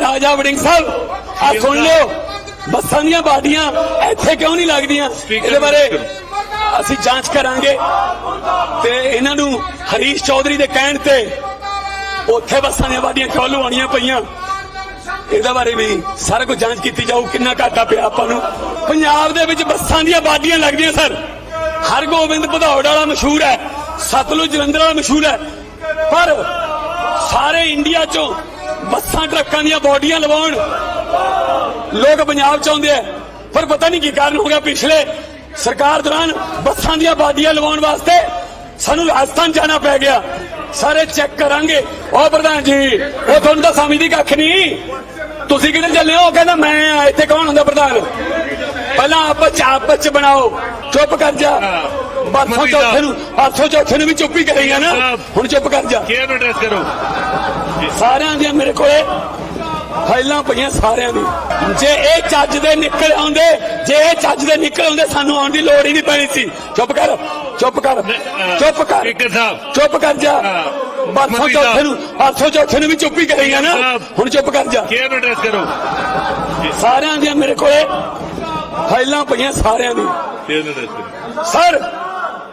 ਰਾਜਾ ਵੜਿੰਗ ਸਾਹਿਬ ਆ ਸੁਣ ਲਿਓ ਬੱਸਾਂ ਦੀਆਂ ਬਾਡੀਆਂ ਇੱਥੇ ਕਿਉਂ ਨਹੀਂ ਲੱਗਦੀਆਂ? ਇਹਦੇ ਬਾਰੇ ਅਸੀਂ ਜਾਂਚ ਕਰਾਂਗੇ। ਤੇ ਇਹਨਾਂ ਨੂੰ ਹਰੀਸ਼ ਚੌਧਰੀ ਦੇ ਕਹਿਣ ਤੇ ਉੱਥੇ ਬੱਸਾਂ ਦੀਆਂ ਬਾਡੀਆਂ ਕਿਉਂ ਲਵਾਉਣੀਆਂ ਪਈਆਂ? ਇਹਦੇ ਬਾਰੇ ਵੀ ਸਾਰਾ ਕੁਝ ਜਾਂਚ ਕੀਤੀ ਜਾਊ ਕਿੰਨਾ ਘਾਟਾ ਪਿਆ ਆਪਾਂ ਨੂੰ। ਪੰਜਾਬ ਦੇ ਵਿੱਚ ਬੱਸਾਂ ਦੀਆਂ ਬਾਡੀਆਂ ਲੱਗਦੀਆਂ ਸਰ। ਹਰਗੋਬਿੰਦ ਭਦੌੜ ਵਾਲਾ ਮਸ਼ਹੂਰ ਹੈ ਸਤਲੁਜ ਜਲੰਧਰ ਵਾਲਾ ਮਸ਼ਹੂਰ ਹੈ। ਪਰ ਸਾਰੇ ਇੰਡੀਆ ਚੋਂ ਬੱਸਾਂ ਟਰੱਕਾਂ ਦੀਆਂ ਬਾਡੀਆਂ ਲਵਾਉਣ। ਲੋਕ ਪੰਜਾਬ ਚ ਆਉਂਦੇ ਆ। ਪਰ ਪਤਾ ਨਹੀਂ ਕੀ ਕਾਰਨ ਹੋ ਗਿਆ ਪਿਛਲੇ ਸਰਕਾਰ ਦੌਰਾਨ ਬੱਸਾਂ ਦੀਆਂ ਬਾਡੀਆਂ ਲਵਾਉਣ ਵਾਸਤੇ ਸਾਨੂੰ ਰਾਜਸਥਾਨ ਜਾਣਾ ਪੈ ਗਿਆ। ਸਾਰੇ ਚੈੱਕ ਕਰਾਂਗੇ। ਉਹ ਪ੍ਰਧਾਨ ਜੀ, ਉਹ ਤੁਹਾਨੂੰ ਤਾਂ ਸਮਝਦੀ ਕੱਖ ਨਹੀਂ। ਤੁਸੀਂ ਕਿੱਧਰ ਚੱਲੇ ਹੋ? ਕਹਿੰਦਾ, ਮੈਂ ਇੱਥੇ ਕੌਣ ਹੁੰਦਾ ਪ੍ਰਧਾਨ? ਪਹਿਲਾਂ ਆਪਸ ਚ ਆਪਸ ਚ ਬਣਾਓ। ਚੁੱਪ ਕਰ ਜਾ। ਬਾਥੋਂ ਚੌਥੇ ਨੂੰ ਆਥੋਂ ਚੌਥੇ ਨੂੰ ਵੀ ਚੁੱਪ ਹੀ ਕਰੇਗਾ ਨਾ। ਹੁਣ ਚੁੱਪ ਕਰ ਜਾ। ਕੇਅਰ ਨੂੰ ਐਡਰੈਸ ਕਰੋ। ਸਾਰਿਆਂ ਦੀਆਂ ਮੇਰੇ ਕੋਲੇ ਫਾਈਲਾਂ ਪਈਆਂ ਸਾਰਿਆਂ ਦੀ। ਜੇ ਇਹ ਚੱਜ ਦੇ ਨਿਕਲ ਆਉਂਦੇ ਜੇ ਇਹ ਚੱਜ ਦੇ ਨਿਕਲ ਆਉਂਦੇ ਸਾਨੂੰ ਆਉਣ ਦੀ ਲੋੜ ਹੀ ਨਹੀਂ ਪੈਣੀ ਸੀ। ਚੁੱਪ ਕਰ ਚੁੱਪ ਕਰ ਚੁੱਪ ਕਰ ਚੁੱਪ ਕਰ ਜਾ। ਹਾਂ। ਬਾਥੋਂ ਮੰਤਰੀ ਚੌਥੇ। ਨੂੰ ਆਥੋਂ ਚੌਥੇ ਨੂੰ ਵੀ ਚੁੱਪ ਹੀ ਕਰੇਗਾ ਨਾ। ਹੁਣ ਚੁੱਪ ਕਰ ਜਾ। ਕੇਅਰ ਨੂੰ ਐਡਰੈਸ ਕਰੋ। ਸਾਰਿਆਂ ਦੀਆਂ ਮੇਰੇ ਕੋਲੇ ਫਾਈਲਾਂ ਪਈਆਂ ਸਾਰਿਆਂ ਦੀ। ਸਰ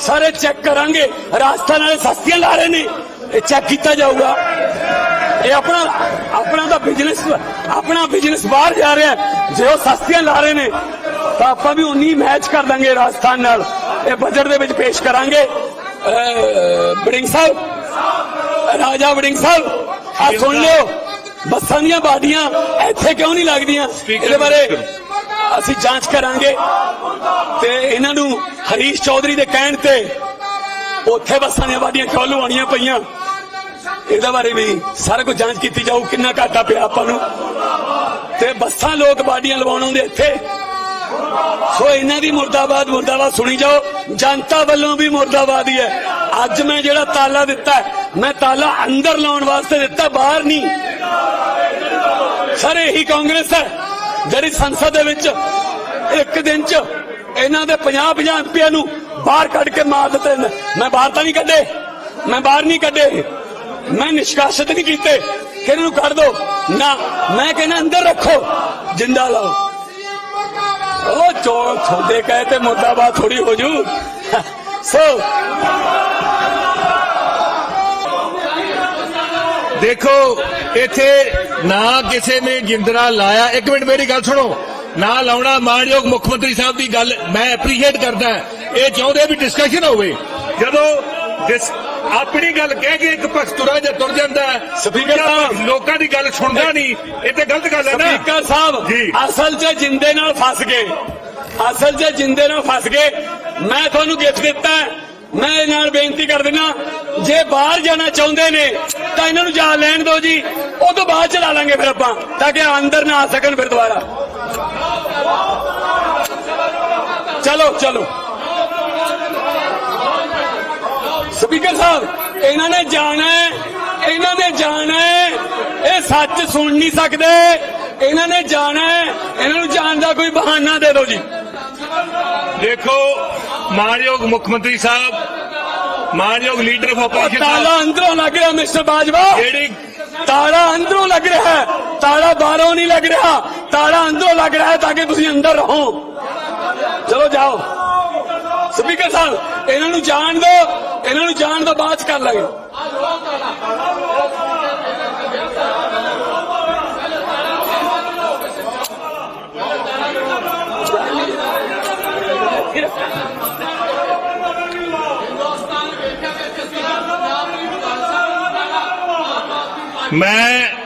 ਸਾਰੇ ਚੈੱਕ ਕਰਾਂਗੇ। ਰਾਜਸਥਾਨ ਵਾਲੇ ਸਸਤੀਆਂ ਲਾ ਰਹੇ ਨੇ। ਇਹ ਚੈੱਕ ਕੀਤਾ ਜਾਊਗਾ। ਇਹ ਆਪਣਾ ਆਪਣਾ ਤਾਂ ਬਿਜ਼ਨਸ ਆਪਣਾ ਬਿਜ਼ਨਸ ਬਾਹਰ ਜਾ ਰਿਹਾ। ਜੇ ਉਹ ਸਸਤੀਆਂ ਲਾ ਰਹੇ ਨੇ ਤਾਂ ਆਪਾਂ ਵੀ ਉਨੀ ਮੈਚ ਕਰ ਦਾਂਗੇ ਰਾਜਸਥਾਨ ਨਾਲ। ਇਹ ਬਜਟ ਦੇ ਵਿੱਚ ਪੇਸ਼ ਕਰਾਂਗੇ। ਵੜਿੰਗ ਸਾਹਿਬ ਰਾਜਾ ਵੜਿੰਗ ਸਾਹਿਬ ਆ ਸੁਣ ਲਿਓ। ਬੱਸਾਂ ਦੀਆਂ ਬਾਡੀਆਂ ਇੱਥੇ ਕਿਉਂ ਨਹੀਂ ਲੱਗਦੀਆਂ? ਇਹਦੇ ਬਾਰੇ ਅਸੀਂ ਜਾਂਚ ਕਰਾਂਗੇ। ਤੇ ਇਹਨਾਂ ਨੂੰ ਹਰੀਸ਼ ਚੌਧਰੀ ਦੇ ਕਹਿਣ ਤੇ ਉੱਥੇ ਬੱਸਾਂ ਦੀਆਂ ਵਾਡੀਆਂ ਕਿਉਂ ਲਵਾਉਣੀਆਂ ਪਈਆਂ? ਇਹਦੇ ਬਾਰੇ ਵੀ ਸਾਰਾ ਕੁਝ ਜਾਂਚ ਕੀਤੀ ਜਾਊ, ਕਿੰਨਾ ਘਾਟਾ ਪਿਆ ਆਪਾਂ ਨੂੰ। ਤੇ ਬੱਸਾਂ ਲੋਕ ਬਾਡੀਆਂ ਲਵਾਉਣ ਆਉਂਦੇ ਇੱਥੇ। ਸੋ ਇਹਨਾਂ ਦੀ ਮੁਰਦਾਬਾਦ ਮੁਰਦਾਬਾਦ ਸੁਣੀ ਜਾਓ। ਜਨਤਾ ਵੱਲੋਂ ਵੀ ਮੁਰਦਾਬਾਦ ਹੀ ਹੈ। ਅੱਜ ਮੈਂ ਜਿਹੜਾ ਤਾਲਾ ਦਿੱਤਾ ਮੈਂ ਤਾਲਾ ਅੰਦਰ ਲਾਉਣ ਵਾਸਤੇ ਦਿੱਤਾ, ਬਾਹਰ ਨਹੀਂ। ਸਰ, ਇਹੀ ਕਾਂਗਰਸ ਹੈ, ਜਿਹੜੀ ਸੰਸਦ ਦੇ ਵਿੱਚ ਇੱਕ ਦਿਨ ਚ ਇਹਨਾਂ ਦੇ 50 50 ਐਮਪੀਆਂ ਨੂੰ ਬਾਹਰ ਕੱਢ ਕੇ ਮਾਰ ਦਿੱਤੇ ਨੇ। ਮੈਂ ਬਾਹਰ ਤਾਂ ਨਹੀਂ ਕੱਢੇ। ਮੈਂ ਬਾਹਰ ਨਹੀਂ ਕੱਢੇ। ਮੈਂ ਨਿਸ਼ਕਾਸਤ ਨਹੀਂ ਕੀਤੇ। ਕਿ ਇਹਨਾਂ ਨੂੰ ਕੱਢ ਦੋ। ਨਾ, ਮੈਂ ਕਹਿੰਦਾ ਅੰਦਰ ਰੱਖੋ। ਜਿੰਦਾ ਲਾਓ। ਉਹ ਚੋਰ, ਤੁਹਾਡੇ ਕਹੇ ਤੇ ਮੁਰਦਾਬਾਦ ਥੋੜੀ ਹੋ ਜੂ। ਸੋ। ਦੇਖੋ, ਇੱਥੇ ਨਾ ਕਿਸੇ ਨੇ ਜਿੰਦਰਾ ਲਾਇਆ। ਇੱਕ ਮਿੰਟ ਮੇਰੀ ਗੱਲ ਸੁਣੋ। ਨਾ ਲਾਉਣਾ ਮਾਨਯੋਗ ਮੁੱਖ ਮੰਤਰੀ ਸਾਹਿਬ ਦੀ ਗੱਲ ਮੈਂ ਐਪਰੀਸ਼ੀਏਟ ਕਰਦਾ। ਇਹ ਚਾਹੁੰਦੇ ਵੀ ਡਿਸਕਸ਼ਨ ਹੋਵੇ। ਜਦੋਂ ਆਪਣੀ ਗੱਲ ਕਹਿ ਕੇ ਇੱਕ ਪક્ષ ਤੁਰਾ ਜਾਂ ਤੁਰ ਜਾਂਦਾ ਸਪੀਕਰ। ਲੋਕਾਂ ਦੀ ਗੱਲ ਸੁਣਦਾ ਨਹੀਂ। ਇਹ ਤੇ ਗਲਤ ਗੱਲ ਹੈ ਨਾ। ਸਪੀਕਰ ਸਾਹਿਬ। ਅਸਲ 'ਚ ਜਿੰਦੇ ਨਾਲ ਫਸ ਗਏ। ਅਸਲ 'ਚ ਜਿੰਦੇ ਨਾਲ ਫਸ ਗਏ। ਮੈਂ ਤੁਹਾਨੂੰ ਗਿਫਟ ਦਿੱਤਾ। ਮੈਂ ਇਹ ਨਾਲ ਬੇਨਤੀ ਕਰ ਦਿੰਦਾ ਜੇ ਬਾਹਰ ਜਾਣਾ ਚਾਹੁੰਦੇ ਨੇ ਤਾਂ ਇਹਨਾਂ ਨੂੰ ਜਾ ਲੈਣ ਦਿਓ ਜੀ। ਉਹ ਤੋਂ ਬਾਅਦ ਚਲਾ ਲਾਂਗੇ ਫਿਰ ਆਪਾਂ ਤਾਂ ਕਿ ਅੰਦਰ ਨਾ ਆ ਸਕਣ ਫਿਰ ਦੁਬਾਰਾ। ਚਲੋ ਚਲੋ। ਸਪੀਕਰ ਸਾਹਿਬ ਇਹਨਾਂ ਨੇ ਜਾਣਾ ਹੈ ਇਹਨਾਂ ਨੇ ਜਾਣਾ ਹੈ। ਇਹ ਸੱਚ ਸੁਣ ਨਹੀਂ ਸਕਦੇ। ਇਹਨਾਂ ਨੇ ਜਾਣਾ ਹੈ ਇਹਨਾਂ ਨੂੰ ਜਾਣ ਦਾ ਕੋਈ ਬਹਾਨਾ ਦੇ ਦਿਓ ਜੀ। ਦੇਖੋ ਮਾਨਯੋਗ ਮੁੱਖ ਮੰਤਰੀ ਸਾਹਿਬ ਮਾਨਯੋਗ ਲੀਡਰ ਆਫ ਆਪੋਜੀਸ਼ਨ ਤਾਲਾ ਅੰਦਰੋਂ ਲੱਗ ਰਿਹਾ ਮਿਸਟਰ ਬਾਜਵਾ। ਜਿਹੜੀ ਤਾਲਾ ਅੰਦਰੋਂ ਲੱਗ ਰਿਹਾ ਹੈ। ਤਾਲਾ ਬਾਹਰੋਂ ਨਹੀਂ ਲੱਗ ਰਿਹਾ ਤਾਲਾ ਅੰਦਰੋਂ ਲੱਗ ਰਿਹਾ ਹੈ ਤਾਂ ਕਿ ਤੁਸੀਂ ਅੰਦਰ ਰਹੋ ਚਲੋ ਜਾਓ ਸਪੀਕਰ ਸਾਹਿਬ ਇਹਨਾਂ ਨੂੰ ਜਾਣ ਦਿਓ ਇਹਨਾਂ ਨੂੰ ਜਾਣ ਤੋਂ ਬਾਅਦ 'ਚ ਕਰ ਲਾਂਗੇ ਮੈਂ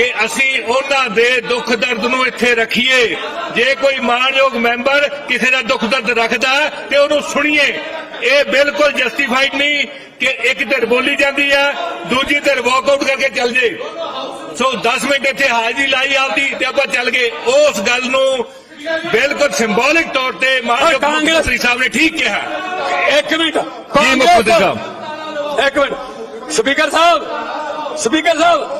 ਕਿ ਅਸੀਂ ਉਹਨਾਂ ਦੇ ਦੁੱਖ ਦਰਦ ਨੂੰ ਇੱਥੇ ਰੱਖੀਏ। ਜੇ ਕੋਈ ਮਾਨਯੋਗ ਮੈਂਬਰ ਕਿਸੇ ਦਾ ਦੁੱਖ ਦਰਦ ਰੱਖਦਾ ਤੇ ਉਹਨੂੰ ਸੁਣੀਏ। ਇਹ ਬਿਲਕੁਲ ਜਸਟੀਫਾਈਡ ਨਹੀਂ ਕਿ ਇੱਕ ਧਿਰ ਬੋਲੀ ਜਾਂਦੀ ਹੈ ਦੂਜੀ ਧਿਰ ਵਾਕਆਊਟ ਕਰਕੇ ਚੱਲ ਜੇ। ਸੋ 10 ਮਿੰਟ ਇੱਥੇ ਹਾਜ਼ਰੀ ਲਾਈ ਆਪਦੀ ਤੇ ਆਪਾਂ ਚੱਲ ਗਏ। ਉਸ ਗੱਲ ਨੂੰ ਬਿਲਕੁਲ ਸਿੰਬੋਲਿਕ ਤੌਰ ਤੇ ਮਾਨਯੋਗ ਮੰਤਰੀ ਸਾਹਿਬ ਨੇ ਠੀਕ ਕਿਹਾ। ਇੱਕ ਮਿੰਟ। ਜੀ ਮੁੱਖ ਮੰਤਰੀ ਸਾਹਿਬ? ਇੱਕ ਮਿੰਟ। ਸਪੀਕਰ ਸਾਹਿਬ ਸਪੀਕਰ ਸਾਹਿਬ।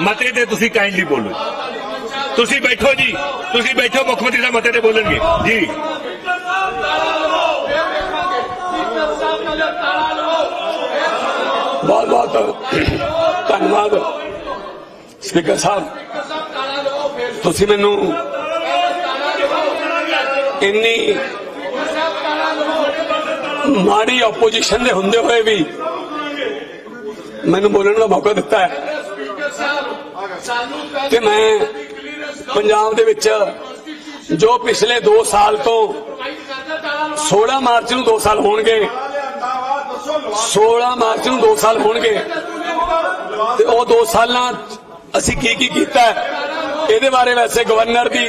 ਮਤੇ ਤੇ ਤੁਸੀਂ ਕਾਈਂਡਲੀ ਬੋਲੋ ਤੁਸੀਂ ਬੈਠੋ ਜੀ ਤੁਸੀਂ ਬੈਠੋ ਮੁੱਖ ਮੰਤਰੀ ਸਾਹਿਬ ਮਤੇ ਤੇ ਬੋਲਣਗੇ ਜੀ ਬਹੁਤ ਬਹੁਤ ਧੰਨਵਾਦ ਸਪੀਕਰ ਸਾਹਿਬ ਤੁਸੀਂ ਮੈਨੂੰ ਇੰਨੀ ਮਾੜੀ ਆਪੋਜੀਸ਼ਨ ਦੇ ਹੁੰਦੇ ਹੋਏ ਵੀ ਮੈਨੂੰ ਬੋਲਣ ਦਾ ਮੌਕਾ ਦਿੱਤਾ ਹੈ ਤੇ ਮੈਂ ਪੰਜਾਬ ਦੇ ਵਿੱਚ ਜੋ ਪਿਛਲੇ 2 ਸਾਲ ਤੋਂ 16 ਮਾਰਚ ਨੂੰ 2 ਸਾਲ ਹੋਣਗੇ 16 ਮਾਰਚ ਨੂੰ 2 ਸਾਲ ਹੋਣਗੇ, ਤੇ ਉਹ 2 ਸਾਲਾਂ ਅਸੀਂ ਕੀ ਕੀ ਕੀਤਾ ਇਹਦੇ ਬਾਰੇ ਵੈਸੇ ਗਵਰਨਰ ਦੀ,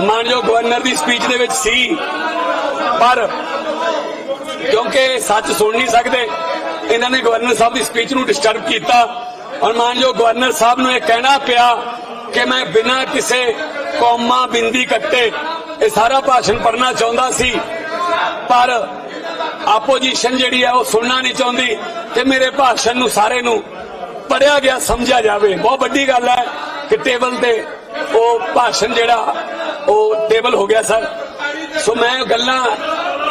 ਮਾਨਯੋਗ ਗਵਰਨਰ ਦੀ ਸਪੀਚ ਦੇ ਵਿੱਚ ਸੀ, ਪਰ ਕਿਉਂਕਿ ਸੱਚ ਸੁਣ ਨਹੀਂ ਸਕਦੇ, ਇਹਨਾਂ ਨੇ ਗਵਰਨਰ ਸਾਹਿਬ ਦੀ ਸਪੀਚ ਨੂੰ ਡਿਸਟਰਬ ਕੀਤਾ। ਔਰ ਮਾਨਯੋਗ ਗਵਰਨਰ ਸਾਹਿਬ ਨੂੰ ਇਹ ਕਹਿਣਾ ਪਿਆ ਕਿ ਮੈਂ ਬਿਨਾਂ ਕਿਸੇ ਕੌਮਾ ਬਿੰਦੀ ਕੱਟੇ ਇਹ ਸਾਰਾ ਭਾਸ਼ਣ ਪੜਨਾ ਚਾਹੁੰਦਾ ਸੀ, ਪਰ ਆਪੋਜੀਸ਼ਨ ਜਿਹੜੀ ਹੈ ਉਹ ਸੁਣਨਾ ਨਹੀਂ ਚਾਹੁੰਦੀ ਤੇ ਮੇਰੇ ਭਾਸ਼ਣ ਨੂੰ ਸਾਰੇ ਨੂੰ ਪੜਿਆ ਗਿਆ, ਸਮਝਿਆ ਜਾਵੇ। ਬਹੁਤ ਵੱਡੀ ਗੱਲ ਹੈ ਕਿ ਟੇਬਲ ਤੇ ਉਹ ਭਾਸ਼ਣ ਜਿਹੜਾ, ਉਹ ਟੇਬਲ ਹੋ ਗਿਆ, ਸਰ। ਸੋ ਮੈਂ ਗੱਲਾਂ,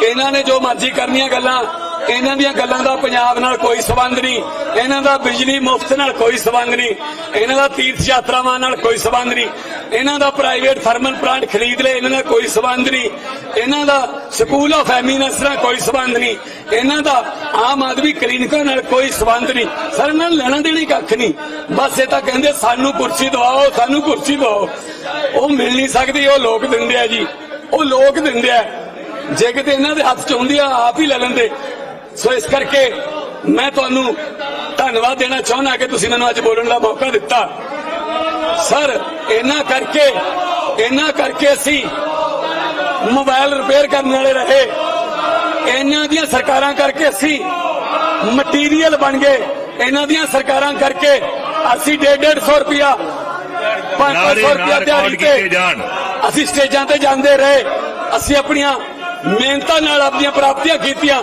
ਇਹਨਾਂ ਨੇ ਜੋ ਮਰਜ਼ੀ ਕਰਨੀਆਂ ਗੱਲਾਂ ਇਹਨਾਂ ਦੀਆਂ ਗੱਲਾਂ ਦਾ ਪੰਜਾਬ ਨਾਲ ਕੋਈ ਸਬੰਧ ਨਹੀਂ। ਇਹਨਾਂ ਦਾ ਬਿਜਲੀ ਮੁਫਤ ਨਾਲ ਕੋਈ ਸਬੰਧ ਨਹੀਂ। ਇਹਨਾਂ ਦਾ ਤੀਰਥ ਯਾਤਰਾਵਾਂ ਨਾਲ ਕੋਈ ਸਬੰਧ ਨਹੀਂ। ਇਹਨਾਂ ਦਾ ਪ੍ਰਾਈਵੇਟ ਥਰਮਲ ਪਲਾਂਟ ਖਰੀਦ ਲਏ, ਇਹਨਾਂ ਦਾ ਕੋਈ ਸਬੰਧ ਨਹੀਂ। ਇਹਨਾਂ ਦਾ ਸਕੂਲ ਆਫ ਐਮੀਨੈਂਸ ਨਾਲ ਕੋਈ ਸਬੰਧ ਨਹੀਂ। ਇਹਨਾਂ ਦਾ ਆਮ ਆਦਮੀ ਕਲੀਨਿਕਾਂ ਨਾਲ ਕੋਈ ਸਬੰਧ ਨਹੀਂ। ਸਰ, ਇਹਨਾਂ ਨੂੰ ਲੈਣਾ ਦੇਣੀ ਕੱਖ ਨਹੀਂ। ਬਸ ਇਹ ਤਾਂ ਕਹਿੰਦੇ ਸਾਨੂੰ ਕੁਰਸੀ ਦਵਾਓ, ਸਾਨੂੰ ਕੁਰਸੀ ਦਵਾਓ। ਉਹ ਮਿਲ ਨਹੀਂ ਸਕਦੀ, ਉਹ ਲੋਕ ਦਿੰਦੇ ਆ ਜੀ। ਉਹ ਲੋਕ ਦਿੰਦੇ ਆ। ਜੇ ਕਿਤੇ ਇਹਨਾਂ ਦੇ ਹੱਥ ਚ ਹੁੰਦੀ ਆ, ਆਪ ਹੀ ਲੈ ਲੈਂਦੇ। ਸੋ ਇਸ ਕਰਕੇ ਮੈਂ ਤੁਹਾਨੂੰ ਧੰਨਵਾਦ ਦੇਣਾ ਚਾਹੁੰਦਾ ਕਿ ਤੁਸੀਂ ਮੈਨੂੰ ਅੱਜ ਬੋਲਣ ਦਾ ਮੌਕਾ ਦਿੱਤਾ। ਸਰ ਇਹਨਾਂ ਕਰਕੇ ਇਹਨਾਂ ਕਰਕੇ ਅਸੀਂ ਮੋਬਾਈਲ ਰਿਪੇਅਰ ਕਰਨ ਵਾਲੇ ਰਹੇ। ਇਹਨਾਂ ਦੀਆਂ ਸਰਕਾਰਾਂ ਕਰਕੇ ਅਸੀਂ ਮਟੀਰੀਅਲ ਬਣ ਗਏ। ਇਹਨਾਂ ਦੀਆਂ ਸਰਕਾਰਾਂ ਕਰਕੇ ਅਸੀਂ 150 ਰੁਪਿਆ 500 ਨਾਰੇ ਰੁਪਿਆ ਨਾਲ ਦਿਹਾੜੀ ਰਿਕਾਰਡ ਕੀਤੇ ਤੇ ਅਸੀਂ ਸਟੇਜਾਂ ਤੇ ਜਾਂਦੇ ਰਹੇ। ਅਸੀਂ ਆਪਣੀਆਂ ਮਿਹਨਤਾਂ ਨਾਲ ਆਪਣੀਆਂ ਪ੍ਰਾਪਤੀਆਂ ਕੀਤੀਆਂ।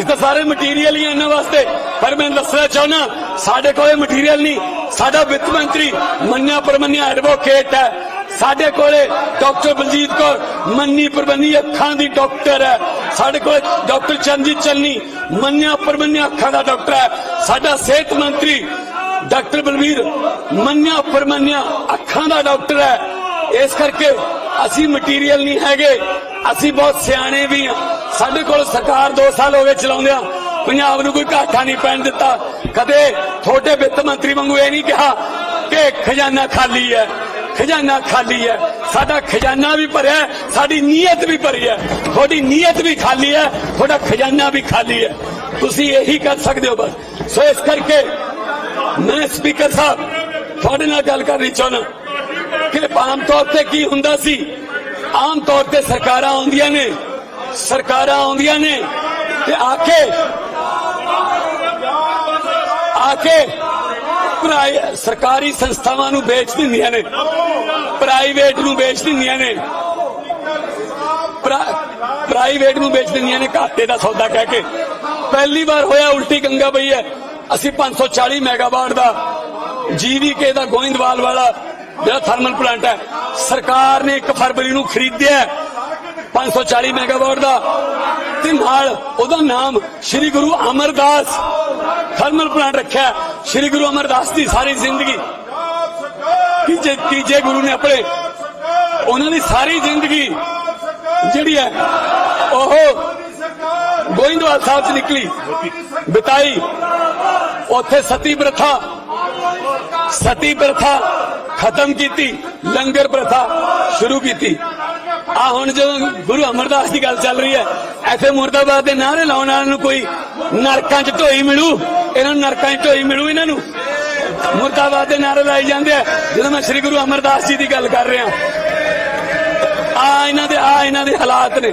ਇਹ ਤਾਂ ਸਾਰੇ ਮਟੀਰੀਅਲ ਹੀ ਇਹਨਾਂ ਵਾਸਤੇ। ਪਰ ਮੈਂ ਦੱਸਣਾ ਚਾਹੁੰਦਾ ਸਾਡੇ ਕੋਲੇ ਮਟੀਰੀਅਲ ਨਹੀਂ। ਸਾਡਾ ਵਿੱਤ ਮੰਤਰੀ ਮੰਨਿਆ ਪਰਮੰਨਿਆ ਐਡਵੋਕੇਟ ਹੈ। ਸਾਡੇ ਕੋਲੇ ਡਾਕਟਰ ਬਲਜੀਤ ਕੌਰ ਮੰਨੀ ਪ੍ਰਬੰਧੀ ਅੱਖਾਂ ਦੀ ਡਾਕਟਰ ਹੈ। ਸਾਡੇ ਕੋਲੇ ਡਾਕਟਰ ਚੰਦਜੀਤ ਚੰਨੀ ਮੰਨਿਆ ਪ੍ਰਬੰਧੀ ਅੱਖਾਂ ਦਾ ਡਾਕਟਰ ਹੈ। ਸਾਡਾ ਸਿਹਤ ਮੰਤਰੀ ਡਾਕਟਰ ਬਲਵੀਰ ਮੰਨਿਆ ਪਰਮੰਨਿਆ ਅੱਖਾਂ ਦਾ ਡਾਕਟਰ ਹੈ। ਇਸ ਕਰਕੇ ਅਸੀਂ ਮਟੀਰੀਅਲ ਨਹੀਂ ਹੈਗੇ। ਅਸੀਂ ਬਹੁਤ ਸਿਆਣੇ ਵੀ ਹਾਂ। ਸਾਡੇ ਕੋਲ ਸਰਕਾਰ 2 ਸਾਲ ਹੋ ਗਏ ਚਲਾਉਂਦਿਆਂ ਪੰਜਾਬ ਨੂੰ ਕੋਈ ਘਾਟਾ ਨਹੀਂ ਪੈਣ ਦਿੱਤਾ। ਕਦੇ ਤੁਹਾਡੇ ਵਿੱਤ ਮੰਤਰੀ ਵਾਂਗੂ ਇਹ ਨਹੀਂ ਕਿਹਾ ਕਿ ਖਜ਼ਾਨਾ ਖਾਲੀ ਹੈ, ਖਜ਼ਾਨਾ ਖਾਲੀ ਹੈ। ਸਾਡਾ ਖਜ਼ਾਨਾ ਵੀ ਭਰਿਆ ਸਾਡੀ ਨੀਅਤ ਵੀ ਭਰੀ ਹੈ। ਤੁਹਾਡੀ ਨੀਅਤ ਵੀ ਖਾਲੀ ਹੈ, ਤੁਹਾਡਾ ਖਜ਼ਾਨਾ ਵੀ ਖਾਲੀ ਹੈ। ਤੁਸੀਂ ਇਹੀ ਕਰ ਸਕਦੇ ਹੋ ਬਸ। ਸੋ ਇਸ ਕਰਕੇ ਮੈਂ ਸਪੀਕਰ ਸਾਹਿਬ, ਤੁਹਾਡੇ ਨਾਲ ਗੱਲ ਕਰਨੀ ਚਾਹੁੰਦਾ ਕਿ ਆਮ ਤੌਰ ਤੇ ਕੀ ਹੁੰਦਾ ਸੀ? ਆਮ ਤੌਰ ਤੇ ਸਰਕਾਰਾਂ ਆਉਂਦੀਆਂ ਨੇ ਸਰਕਾਰਾਂ ਆਉਂਦੀਆਂ ਨੇ ਤੇ ਆ ਕੇ ਆ ਕੇ ਸਰਕਾਰੀ ਸੰਸਥਾਵਾਂ ਨੂੰ ਵੇਚ ਦਿੰਦੀਆਂ ਨੇ, ਪ੍ਰਾਈਵੇਟ ਨੂੰ ਵੇਚ ਦਿੰਦੀਆਂ ਨੇ ਪ੍ਰਾਈਵੇਟ ਨੂੰ ਵੇਚ ਦਿੰਦੀਆਂ ਨੇ, ਘਾਟੇ ਦਾ ਸੌਦਾ ਕਹਿ ਕੇ। ਪਹਿਲੀ ਵਾਰ ਹੋਇਆ ਉਲਟੀ ਗੰਗਾ ਪਈ ਹੈ, ਅਸੀਂ 540 ਮੈਗਾਵਾਟ ਦਾ ਜੀਵੀਕੇ ਦਾ ਗੋਇੰਦਵਾਲ ਵਾਲਾ ਜਿਹੜਾ ਥਰਮਲ ਪਲਾਂਟ ਹੈ, ਸਰਕਾਰ ਨੇ 1 ਫਰਵਰੀ ਨੂੰ ਖਰੀਦਿਆ 540 ਮੈਗਾਵਾਟ ਦਾ ਤੇ ਨਾਲ ਉਹਦਾ ਨਾਮ ਸ੍ਰੀ ਗੁਰੂ ਅਮਰਦਾਸ ਥਰਮਲ ਪਲਾਂਟ ਰੱਖਿਆ। ਸ੍ਰੀ ਗੁਰੂ ਅਮਰਦਾਸ ਦੀ ਸਾਰੀ ਜ਼ਿੰਦਗੀ। ਤੀਜੇ ਤੀਜੇ ਗੁਰੂ ਨੇ ਆਪਣੇ ਉਹਨਾਂ ਦੀ ਸਾਰੀ ਜ਼ਿੰਦਗੀ ਜਿਹੜੀ ਹੈ, ਉਹ ਗੋਇੰਦਵਾਲ ਸਾਹਿਬ ਚ ਨਿਕਲੀ। ਬਿਤਾਈ। ਉੱਥੇ ਸਤੀ ਪ੍ਰਥਾ ਸਤੀ ਪ੍ਰਥਾ ਖਤਮ ਕੀਤੀ, ਲੰਗਰ ਪ੍ਰਥਾ ਸ਼ੁਰੂ ਕੀਤੀ। ਆ ਹੁਣ ਜਦੋਂ ਗੁਰੂ ਅਮਰਦਾਸ ਦੀ ਗੱਲ ਚੱਲ ਰਹੀ ਹੈ ਐਥੇ ਮੁਰਦਾਬਾਦ ਦੇ ਨਾਰੇ ਲਾਉਣ ਵਾਲਿਆਂ ਨੂੰ ਕੋਈ ਨਰਕਾਂ 'ਚ ਢੋਈ ਮਿਲੂ? ਇਹਨਾਂ ਨੂੰ ਨਰਕਾਂ 'ਚ ਢੋਈ ਮਿਲੂ ਇਹਨਾਂ ਨੂੰ? ਮੁਰਦਾਬਾਦ ਦੇ ਨਾਰੇ ਲਾਏ ਜਾਂਦੇ ਆ। ਜਦੋਂ ਮੈਂ ਸ੍ਰੀ ਗੁਰੂ ਅਮਰਦਾਸ ਜੀ ਦੀ ਗੱਲ ਕਰ ਰਿਹਾ, ਆ ਇਹਨਾਂ ਦੇ, ਆ ਇਹਨਾਂ ਦੇ ਹਾਲਾਤ ਨੇ।